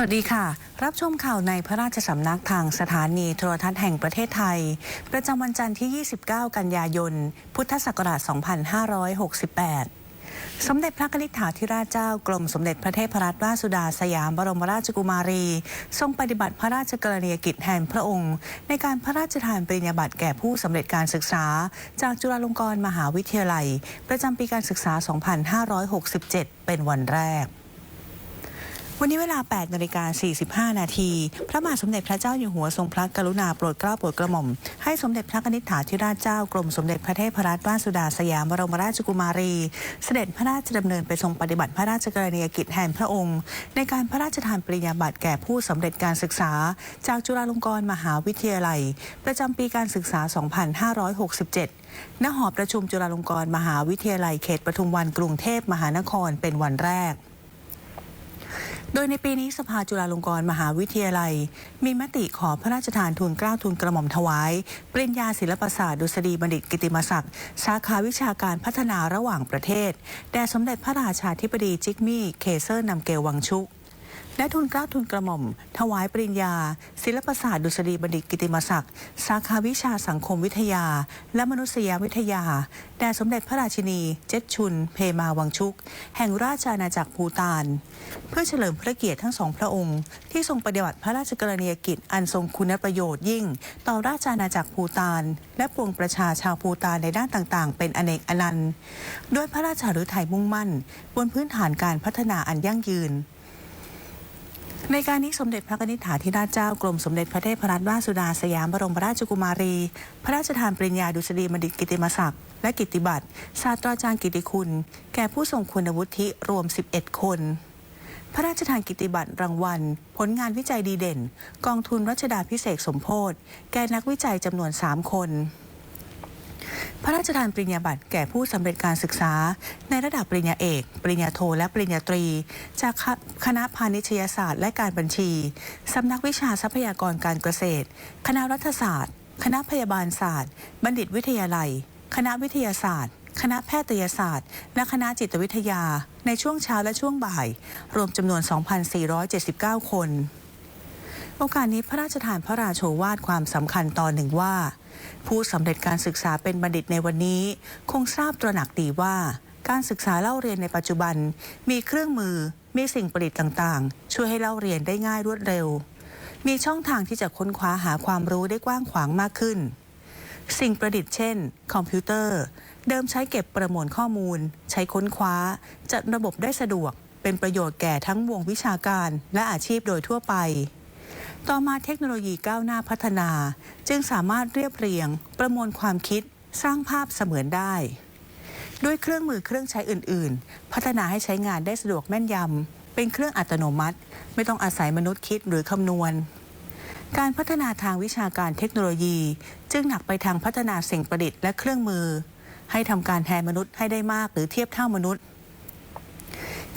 วัสดีค่ะ รับชมข่าวในพระราชสำนักทางสถานีโทรทัศน์แห่งประเทศไทย ประจำวันจันทร์ที่ 29 กันยายน พุทธศักราช 2568สมเด็จพระนิษฐาธิราชเจ้ากรมสมเด็จพระเทพรัตนราชสุดาสยามบรมราชกุมารี ทรงปฏิบัติพระราชกรณียกิจแห่งพระองค์ ในการพระราชทานปริญญาบัตรแก่ผู้สำเร็จการศึกษา จากจุฬาลงกรณ์มหาวิทยาลัย ประจำปีการศึกษา 2567 เป็นวันแรก วันนี้เวลา 8นาฬิกา45 นาที พระบาทสมเด็จพระเจ้าอยู่หัวทรงพระกรุณาโปรดเกล้าโปรดกระหม่อม ให้สมเด็จพระนิษฐาธิราชเจ้ากรมสมเด็จพระเทพรัตนราชสุดาสยามบรมราชกุมารี เสด็จพระราชดำเนินไปทรงปฏิบัติพระราชกรณียกิจแห่งพระองค์ ในการพระราชทานปริญญาบัตรแก่ผู้สำเร็จการศึกษา จากจุฬาลงกรณ์มหาวิทยาลัย ประจำปีการศึกษา 2567ณหอประชุมจุฬาลงกรณ์มหาวิทยาลัยเขตปทุมวันกรุงเทพมหานครเป็นวันแรก โดยในปีนี้สภาจุฬาลงกรณ์มหาวิทยาลัย มีมติขอพระราชทานทุนเกล้าทุนกระหม่อมถวาย ปริญญาศิลปศาสตร์ดุษฎีบัณฑิตกิติมศักดิ์ สาขาวิชาการพัฒนาระหว่างประเทศ แด่สมเด็จพระราชาธิบดีจิกมี่ เคเซอร์นำเกลวังชุก และทุนเกล้าทุนกระหม่อม ถวายปริญญา ศิลปศาสตร์ดุษฎีบัณฑิตกิติมศักดิ์ สาขาวิชาสังคมวิทยา และมนุษยวิทยา แด่สมเด็จพระราชินี เจ็ดชุน เพมาวังชุก แห่งราชอาณาจักรภูตาน เพื่อเฉลิมพระเกียรติทั้งสองพระองค์ ที่ทรงปฏิบัติพระราชกรณียกิจอันทรงคุณประโยชน์ยิ่ง ต่อราชอาณาจักรภูตาน และปวงประชาชาวภูตานในด้านต่างๆ เป็นอเนกอนันต์ ด้วยพระราชหฤทัยมุ่งมั่น บนพื้นฐานการพัฒนาอันยั่งยืน ในการนี้สมเด็จพระนิษฐาธิราชเจ้ากรมสมเด็จพระเทพรัตนราชสุดาสยามบรมราชกุมารี พระราชทานปริญญาดุษฎีบัณฑิตกิติมศักดิ์และกิตติบัตรศาสตราจารย์กิติคุณ แก่ผู้ทรงคุณวุฒิรวม 11 คน พระราชทานกิตติบัตรรางวัล ผลงานวิจัยดีเด่น กองทุนรัชดาพิเศษสมโพธแก่นักวิจัยจำนวน 3 คน ระราชทานปริญญาบัตรแก่ผู้สำเร็จการศึกษา ในระดับปริญญาเอก ปริญญาโท และปริญญาตรี จากคณะพาณิชยศาสตร์ และการบัญชีสำนักวิชาทรัพยากรการเกษตร คณะรัฐศาสตร์ คณะพยาบาลศาสตร์ บัณฑิตวิทยาลัย คณะวิทยาศาสตร์คณะแพทยศาสตร์ และคณะจิตวิทยา ในช่วงเช้าและช่วงบ่าย รวมจำนวน 2,479 คน โอกาสนี้พระราชทานพระราโชวาทความสำคัญตอนหนึ่งว่า ผู้สำเร็จการศึกษาเป็นบัณฑิตในวันนี้ คงทราบตระหนักดีว่า การศึกษาเล่าเรียนในปัจจุบัน มีเครื่องมือ มีสิ่งประดิษฐ์ต่างๆ ช่วยให้เล่าเรียนได้ง่ายรวดเร็ว มีช่องทางที่จะค้นคว้าหาความรู้ได้กว้างขวางมากขึ้น สิ่งประดิษฐ์เช่น คอมพิวเตอร์ เดิมใช้เก็บประมวลข้อมูล ใช้ค้นคว้า จัดระบบได้สะดวก เป็นประโยชน์แก่ทั้งวงวิชาการและอาชีพโดยทั่วไป ต่อมาเทคโนโลยีก้าวหน้าพัฒนา จึงสามารถเรียบเรียง ประมวลความคิด สร้างภาพเสมือนได้ ด้วยเครื่องมือเครื่องใช้อื่น ๆ พัฒนาให้ใช้งานได้สะดวกแม่นยำเป็นเครื่องอัตโนมัติ ไม่ต้องอาศัยมนุษย์คิดหรือคำนวณ การพัฒนาทางวิชาการเทคโนโลยี จึงหนักไปทางพัฒนาสิ่งประดิษฐ์และเครื่องมือ ให้ทำการแทนมนุษย์ให้ได้มากหรือเทียบเท่ามนุษย์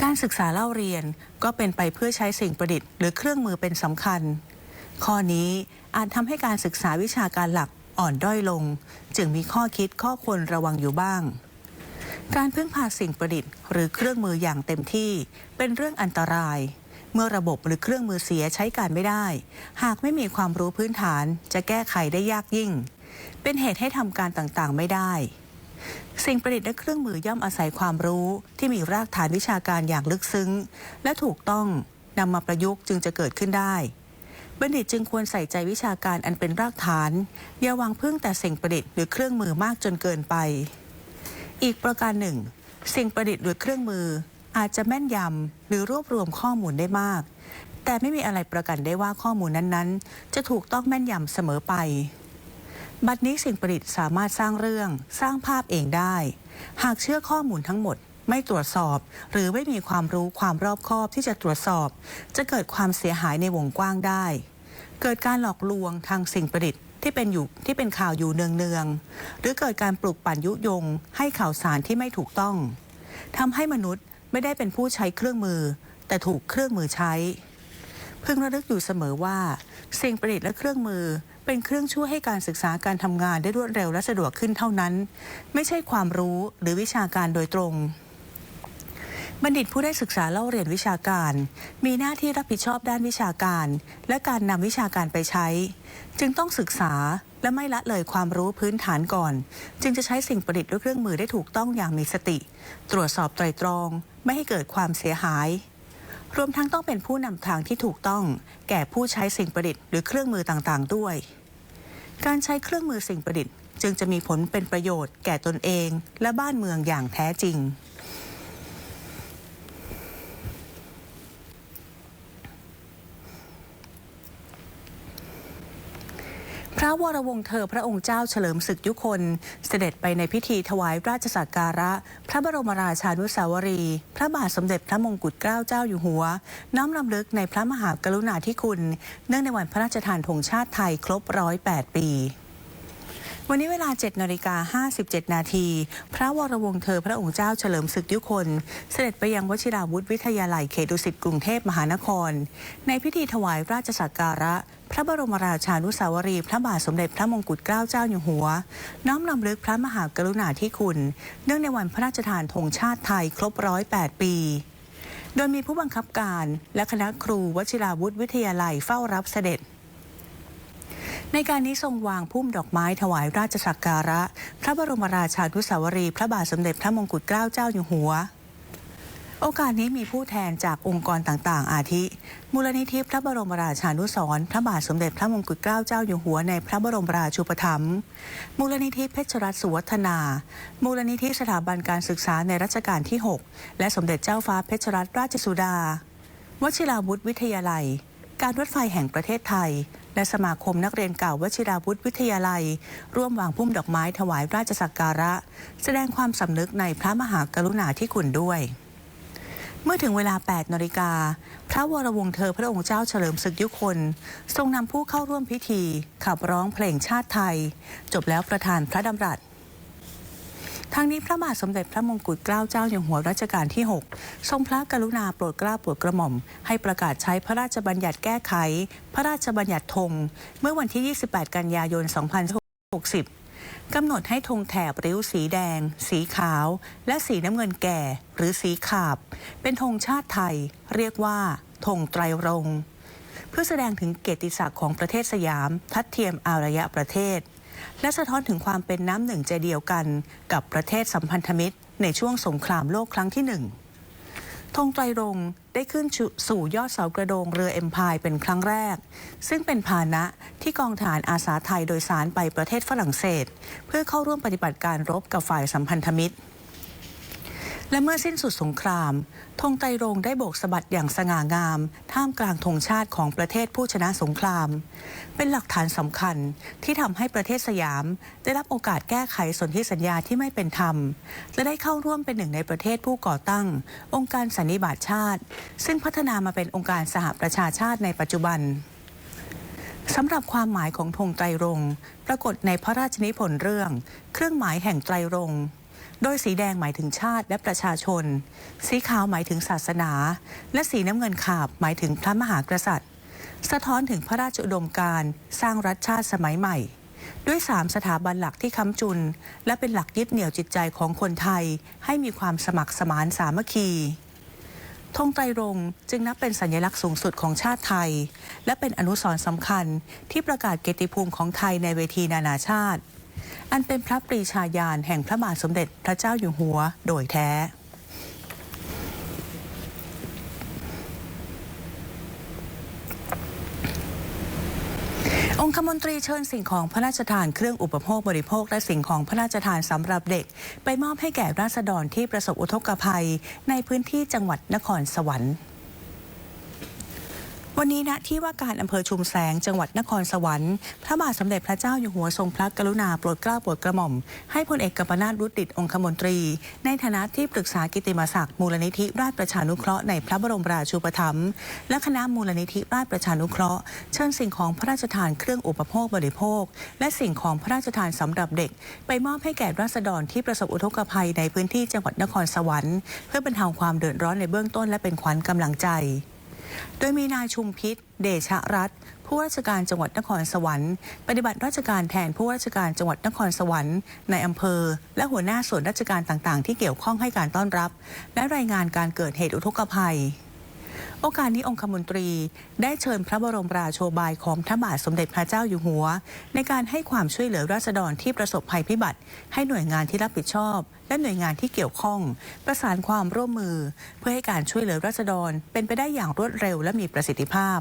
การศึกษาเล่าเรียนก็เป็นไปเพื่อใช้สิ่งประดิษฐ์หรือเครื่องมือเป็นสำคัญ ข้อนี้อาจทำให้การศึกษาวิชาการหลักอ่อนด้อยลง จึงมีข้อคิดข้อควรระวังอยู่บ้าง การพึ่งพาสิ่งประดิษฐ์ หรือเครื่องมืออย่างเต็มที่เป็นเรื่องอันตราย เมื่อระบบหรือเครื่องมือเสียใช้การไม่ได้ หากไม่มีความรู้พื้นฐานจะแก้ไขได้ยากยิ่ง เป็นเหตุให้ทำการต่างๆไม่ได้ สิ่งประดิษฐ์และเครื่องมือย่อมอาศัยความรู้ที่มีรากฐานวิชาการอย่างลึกซึ้ง และถูกต้องนำมาประยุกต์จึงจะเกิดขึ้นได้ บัณฑิตจึงควรใส่ใจวิชาการอันเป็นรากฐาน อย่าวางพึ่งแต่สิ่งประดิษฐ์หรือเครื่องมือมากจนเกินไป อีกประการหนึ่ง สิ่งประดิษฐ์หรือเครื่องมือ อาจจะแม่นยำหรือรวบรวมข้อมูลได้มาก แต่ไม่มีอะไรประกันได้ว่าข้อมูลนั้นๆ จะถูกต้องแม่นยำเสมอไป บัดนี้สิ่งประดิษฐ์สามารถสร้างเรื่อง สร้างภาพเองได้ หากเชื่อข้อมูลทั้งหมด ไม่ตรวจสอบ หรือไม่มีความรู้ความรอบคอบที่จะตรวจสอบ จะเกิดความเสียหายในวงกว้างได้ เกิดการหลอกลวงทางสิ่งประดิษฐ์ที่เป็นอยู่ที่เป็นข่าวอยู่เนืองๆหรือเกิดการปลุกปั่นยุยง ให้ข่าวสารที่ไม่ถูกต้องทำให้มนุษย์ไม่ได้เป็นผู้ใช้เครื่องมือ แต่ถูกเครื่องมือใช้ พึงระลึกอยู่เสมอว่า สิ่งประดิษฐ์และเครื่องมือเป็นเครื่องช่วยให้การศึกษาการทำงานได้รวดเร็วและสะดวกขึ้นเท่านั้น ไม่ใช่ความรู้หรือวิชาการโดยตรง บัณฑิตผู้ได้ศึกษาเล่าเรียนวิชาการ มีหน้าที่รับผิดชอบด้านวิชาการ และการนำวิชาการไปใช้ จึงต้องศึกษาและไม่ละเลยความรู้พื้นฐานก่อน จึงจะใช้สิ่งประดิษฐ์ด้วยเครื่องมือได้ถูกต้องอย่างมีสติ ตรวจสอบไตรตรอง ไม่ให้เกิดความเสียหาย รวมทั้งต้องเป็นผู้นำทางที่ถูกต้อง แก่ผู้ใช้สิ่งประดิษฐ์หรือเครื่องมือต่างๆ ด้วย การใช้เครื่องมือสิ่งประดิษฐ์ จึงจะมีผลเป็นประโยชน์แก่ตนเอง และบ้านเมืองอย่างแท้จริง พระ วรวงศ์เธอพระองค์เจ้าเฉลิมศึกยุคน เสด็จไปในพิธีถวายราชสักการะ พระบรมราชานุสาวรีย์พระบาทสมเด็จพระมงกุฎเกล้าเจ้าอยู่หัว น้อมรำลึกในพระมหากรุณาธิคุณ เนื่องในวันพระราชทานธงชาติไทยครบร้อยแปดปี วันนี้เวลา 7นาฬิกา57 นาทีพระวรวงเธอพระองค์เจ้าเฉลิมศึกยุคน เสด็จไปยังวชิราวุธวิทยาลัยเขตดุสิตกรุงเทพมหานคร ในพิธีถวายราชสักการะ พระบรมราชานุสาวรีพระบาทสมเด็จพระมงกุฎเกล้าเจ้าอยู่หัว น้อมรำลึกพระมหากรุณาธิคุณ เนื่องในวันพระราชทานธงชาติไทยครบร้อยแปดปีโดยมีผู้บังคับการและคณะครูวชิราวุธวิทยาลัยเฝ้ารับเสด็จ ในการนี้ทรงวางพุ่มดอกไม้ถวายราชสักการะ พระบรมราชานุสาวรีพระบาทสมเด็จพระมงกุฎเกล้าเจ้าอยู่หัว โอกาสนี้มีผู้แทนจากองค์กรต่างๆ อาทิ มูลนิธิพระบรมราชานุสรณ์พระบาทสมเด็จพระมงกุฎเกล้าเจ้าอยู่หัวในพระบรมราชูปถัมภ์มูลนิธิเพชรรัตน์สุวัฒนา มูลนิธิสถาบันการศึกษาในรัชกาลที่ 6 และสมเด็จเจ้าฟ้าเพชรรัตนราชสุดา วชิราวุธวิทยาลัย การรถไฟแห่งประเทศไทย และสมาคมนักเรียนเก่าวชิราวุธวิทยาลัย ร่วมวางพุ่มดอกไม้ถวายราชสักการะ แสดงความสำนึกในพระมหากรุณาธิคุณด้วยเมื่อถึงเวลา 8 นาฬิกา พระวรวงศ์เธอพระองค์เจ้าเฉลิมศึกยุคน ทรงนำผู้เข้าร่วมพิธี ขับร้องเพลงชาติไทย จบแล้วประธานพระดำรัส ทางนี้พระบาทสมเด็จพระมงกุฎเกล้าเจ้าอยู่หัวรัชกาลที่ 6 ทรงพระกรุณาโปรดเกล้าโปรดกระหม่อม ให้ประกาศใช้พระราชบัญญัติแก้ไข พระราชบัญญัติธงเมื่อวันที่ 28 กันยายน 2560กำหนดให้ธงแถบริ้วสีแดง สีขาว และสีน้ำเงินแก่ หรือสีขาบ เป็นธงชาติไทย เรียกว่าธงไตรรง เพื่อแสดงถึงเกียรติศักดิ์ของประเทศสยาม ทัดเทียมอารยะประเทศ และสะท้อนถึงความเป็นน้ำหนึ่งใจเดียวกันกับประเทศสัมพันธมิตร ในช่วงสงครามโลกครั้งที่หนึ่งธงไตรรงค์ได้ขึ้นสู่ยอดเสากระโดงเรือเอ็มพายเป็นครั้งแรก ซึ่งเป็นพาหนะที่กองฐานอาสาไทยโดยสารไปประเทศฝรั่งเศส เพื่อเข้าร่วมปฏิบัติการรบกับฝ่ายสัมพันธมิตร และเมื่อสิ้นสุดสงครามธงไตรรงได้โบกสะบัดอย่างสง่างาม ท่ามกลางธงชาติของประเทศผู้ชนะสงคราม เป็นหลักฐานสำคัญที่ทำให้ประเทศสยาม ได้รับโอกาสแก้ไขสนธิสัญญาที่ไม่เป็นธรรม และได้เข้าร่วมเป็นหนึ่งในประเทศผู้ก่อตั้ง องค์การสันนิบาตชาติ ซึ่งพัฒนามาเป็นองค์การสหประชาชาติในปัจจุบันสำหรับความหมายของธงไตรรงปรากฏในพระราชนิพนธ์เรื่อง เครื่องหมายแห่งไตรรง โดยสีแดงหมายถึงชาติและประชาชน สีขาวหมายถึงศาสนา และสีน้ำเงินขาบหมายถึงพระมหากษัตริย์ สะท้อนถึงพระราชอุดมการสร้างรัฐชาติสมัยใหม่ ด้วยสามสถาบันหลักที่ค้ำจุน และเป็นหลักยึดเหนี่ยวจิตใจของคนไทย ให้มีความสมัครสมานสามัคคีธงไตรรงจึงนับเป็นสัญลักษณ์สูงสุดของชาติไทย และเป็นอนุสรณ์สำคัญที่ประกาศเกียรติภูมิของไทยในเวทีนานาชาติ อันเป็นพระปรีชาญาณแห่งพระบาทสมเด็จพระเจ้าอยู่หัวโดยแท้องคมนตรีเชิญสิ่งของพระราชทานเครื่องอุปโภคบริโภคและสิ่งของพระราชทานสำหรับเด็ก ไปมอบให้แก่ราษฎรที่ประสบอุทกภัยในพื้นที่จังหวัดนครสวรรค์ วันนี้ณที่ว่าการอำเภอชุมแสงจังหวัดนครสวรรค์พระบาทสมเด็จพระเจ้าอยู่หัวทรงพระกรุณาโปรดเกล้าโปรดกระหม่อม ให้พลเอกกัมปนาตรุติดองคมนตรี ในฐานะที่ปรึกษากิตติมศักดิ์มูลนิธิราชประชานุเคราะห์ในพระบรมราชูปถัมภ์และคณะมูลนิธิราชประชานุเคราะห์ เชิญสิ่งของพระราชทานเครื่องอุปโภคบริโภค และสิ่งของพระราชทานสำหรับเด็ก ไปมอบให้แก่ราษฎรที่ประสบอุทกภัยในพื้นที่จังหวัดนครสวรรค์ เพื่อบรรเทาความเดือดร้อนในเบื้องต้นและเป็นขวัญกำลังใจ โดยมีนายชุมพิษ เดชะรัตน์ผู้ผู้ราชการจังหวัดนครสวรรค์ ปฏิบัติราชการแทนผู้ราชการจังหวัดนครสวรรค์ในอำเภอ และหัวหน้าส่วนราชการต่างๆ ที่เกี่ยวข้องให้การต้อนรับ และรายงานการเกิดเหตุอุทกภัย โอกาสนี้องคมนตรีได้เชิญพระบรมราโชบายของพระบาทสมเด็จพระเจ้าอยู่หัว ในการให้ความช่วยเหลือราษฎรที่ประสบภัยพิบัติ ให้หน่วยงานที่รับผิดชอบ และหน่วยงานที่เกี่ยวข้อง ประสานความร่วมมือ เพื่อให้การช่วยเหลือราษฎรเป็นไปได้อย่างรวดเร็วและมีประสิทธิภาพ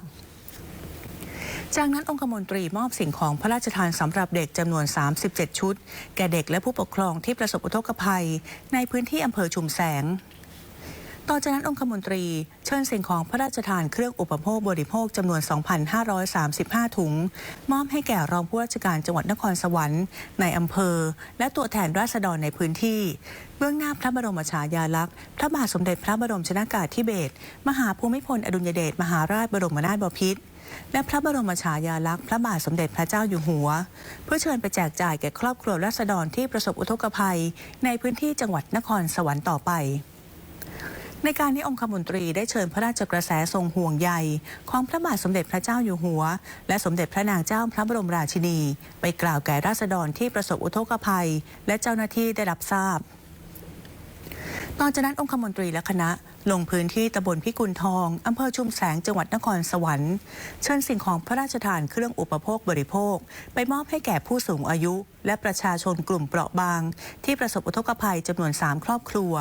จากนั้นองคมนตรีมอบสิ่งของพระราชทานสำหรับเด็กจำนวน 37 ชุด แก่เด็กและผู้ปกครองที่ประสบอุทกภัย ในพื้นที่อำเภอชุมแสง ต่อจากนั้นองคมนตรีเชิญสิ่งของพระราชทานเครื่องอุปโภคบริโภคจำนวน 2,535 ถุง มอบให้แก่รองผู้ราชการจังหวัดนครสวรรค์ในอำเภอ และตัวแทนราษฎรในพื้นที่ เบื้องหน้าพระบรมฉายาลักษณ์ พระบาทสมเด็จพระบรมชนากาธิเบศรมหาภูมิพลอดุลยเดชมหาราชบรมนาถบพิตรและพระบรมฉายาลักษณ์พระบาทสมเด็จพระเจ้าอยู่หัว เพื่อเชิญไปแจกจ่ายแก่ครอบครัวราษฎรที่ประสบอุทกภัย ในพื้นที่จังหวัดนครสวรรค์ต่อไป ในการนี้องคมนตรีได้เชิญพระราชกระแสทรงห่วงใยของพระบาทสมเด็จพระเจ้าอยู่หัว และสมเด็จพระนางเจ้าพระบรมราชินี ไปกล่าวแก่ราษฎรที่ประสบอุทกภัย และเจ้าหน้าที่ได้รับทราบตอนจากนั้นองคมนตรีและคณะ ลงพื้นที่ตำบลพิกุลทอง อำเภอชุมแสง จังหวัดนครสวรรค์ เชิญสิ่งของพระราชทานเครื่องอุปโภคบริโภค ไปมอบให้แก่ผู้สูงอายุ และประชาชนกลุ่มเปราะบาง ที่ประสบอุทกภัยจำนวน 3 ครอบครัว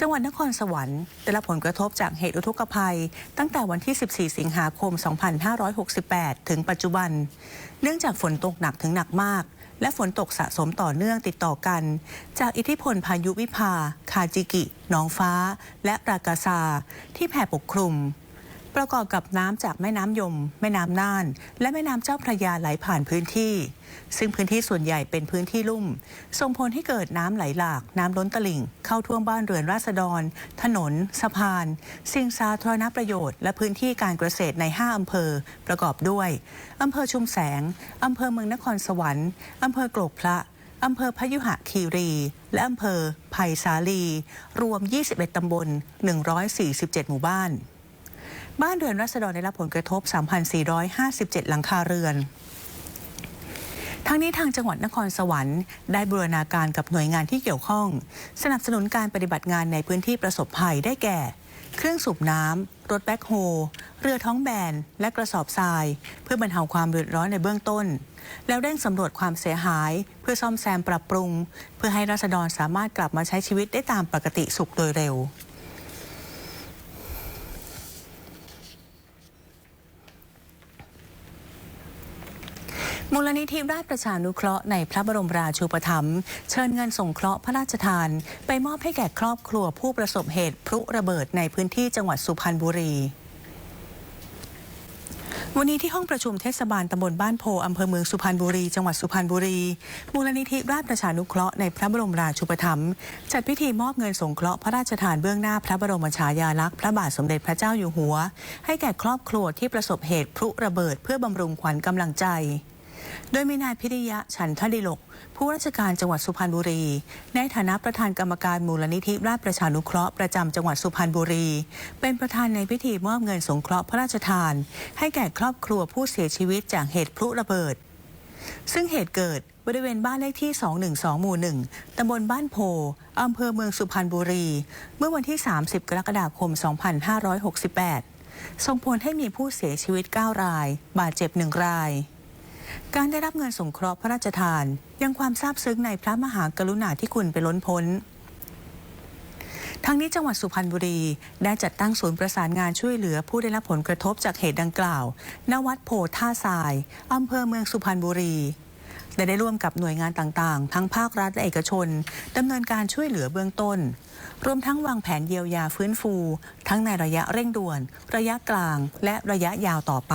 จังหวัดนครสวรรค์ได้รับผลกระทบจากเหตุอุทกภัย ตั้งแต่วันที่ 14 สิงหาคม 2568 ถึงปัจจุบัน เนื่องจากฝนตกหนักถึงหนักมาก และฝนตกสะสมต่อเนื่องติดต่อกัน จากอิทธิพลพายุวิภา คาจิกิ น้องฟ้า และรากาซา ที่แผ่ปกคลุม ประกอบกับน้ำจากแม่น้ำยม แม่น้ำน่าน และแม่น้ำเจ้าพระยาไหลผ่านพื้นที่ ซึ่งพื้นที่ส่วนใหญ่เป็นพื้นที่ลุ่ม ส่งผลให้เกิดน้ำไหลหลาก น้ำล้นตลิ่ง เข้าท่วมบ้านเรือนราษฎร ถนน สะพาน สิ่งสาธารณประโยชน์ และพื้นที่การเกษตรใน 5 อำเภอ ประกอบด้วยอำเภอชุมแสงอำเภอเมืองนครสวรรค์อำเภอโกรกพระอำเภอพยุหะคีรี และอำเภอไผ่สาลี รวม 21 ตำบล 147 หมู่บ้าน บ้านเรือนรัษฎรได้รับผลกระทบ 3,457 หลังคาเรือนทั้งนี้ทางจังหวัดนครสวรรค์ได้บูรณาการกับหน่วยงานที่เกี่ยวข้อง สนับสนุนการปฏิบัติงานในพื้นที่ประสบภัยได้แก่ เครื่องสูบน้ำรถแบ็คโฮเรือท้องแบน และกระสอบทราย เพื่อบรรเทาความเดือดร้อนในเบื้องต้น แล้วเร่งสำรวจความเสียหาย เพื่อซ่อมแซมปรับปรุง เพื่อให้ราษฎรสามารถกลับมาใช้ชีวิตได้ตามปกติสุขโดยเร็ว มูลนิธิราชประชานุเคราะห์ในพระบรมราชูปถัมภ์เชิญเงินสงเคราะห์พระราชทาน ไปมอบให้แก่ครอบครัวผู้ประสบเหตุพลุระเบิดในพื้นที่จังหวัดสุพรรณบุรีวันนี้ที่ห้องประชุมเทศบาลตำบลบ้านโพอำเภอเมืองสุพรรณบุรี จังหวัดสุพรรณบุรี มูลนิธิราชประชานุเคราะห์ในพระบรมราชูปถัมภ์จัดพิธีมอบเงินสงเคราะห์พระราชทานเบื้องหน้าพระบรมฉายาลักษณ์พระบาทสมเด็จพระเจ้าอยู่หัว ให้แก่ครอบครัวที่ประสบเหตุพลุระเบิดเพื่อบำรุงขวัญกำลังใจ โดยมีนายพิริยะฉันทดิลก ผู้ราชการจังหวัดสุพรรณบุรี ในฐานะประธานกรรมการมูลนิธิราชประชานุเคราะห์ประจำจังหวัดสุพรรณบุรี เป็นประธานในพิธีมอบเงินสงเคราะห์พระราชทาน ให้แก่ครอบครัวผู้เสียชีวิตจากเหตุพลุระเบิด ซึ่งเหตุเกิดบริเวณบ้านเลขที่ 212 หมู่ 1 ตำบลบ้านโพ อำเภอเมืองสุพรรณบุรี เมื่อวันที่ 30 กรกฎาคม 2568 ส่งผลให้มีผู้เสียชีวิต 9 ราย บาดเจ็บ 1 ราย การได้รับเงินสงเคราะห์พระราชทาน ยังความซาบซึ้งในพระมหากรุณาธิคุณไปล้นพ้นทางนี้จังหวัดสุพรรณบุรี ได้จัดตั้งศูนย์ประสานงานช่วยเหลือผู้ได้รับผลกระทบจากเหตุดังกล่าว ณ วัดโพท่าทราย อำเภอเมืองสุพรรณบุรีและได้ร่วมกับหน่วยงานต่างๆ ทั้งภาครัฐและเอกชนดำเนินการช่วยเหลือเบื้องต้น รวมทั้งวางแผนเยียวยาฟื้นฟู ทั้งในระยะเร่งด่วน ระยะกลาง และระยะยาวต่อไป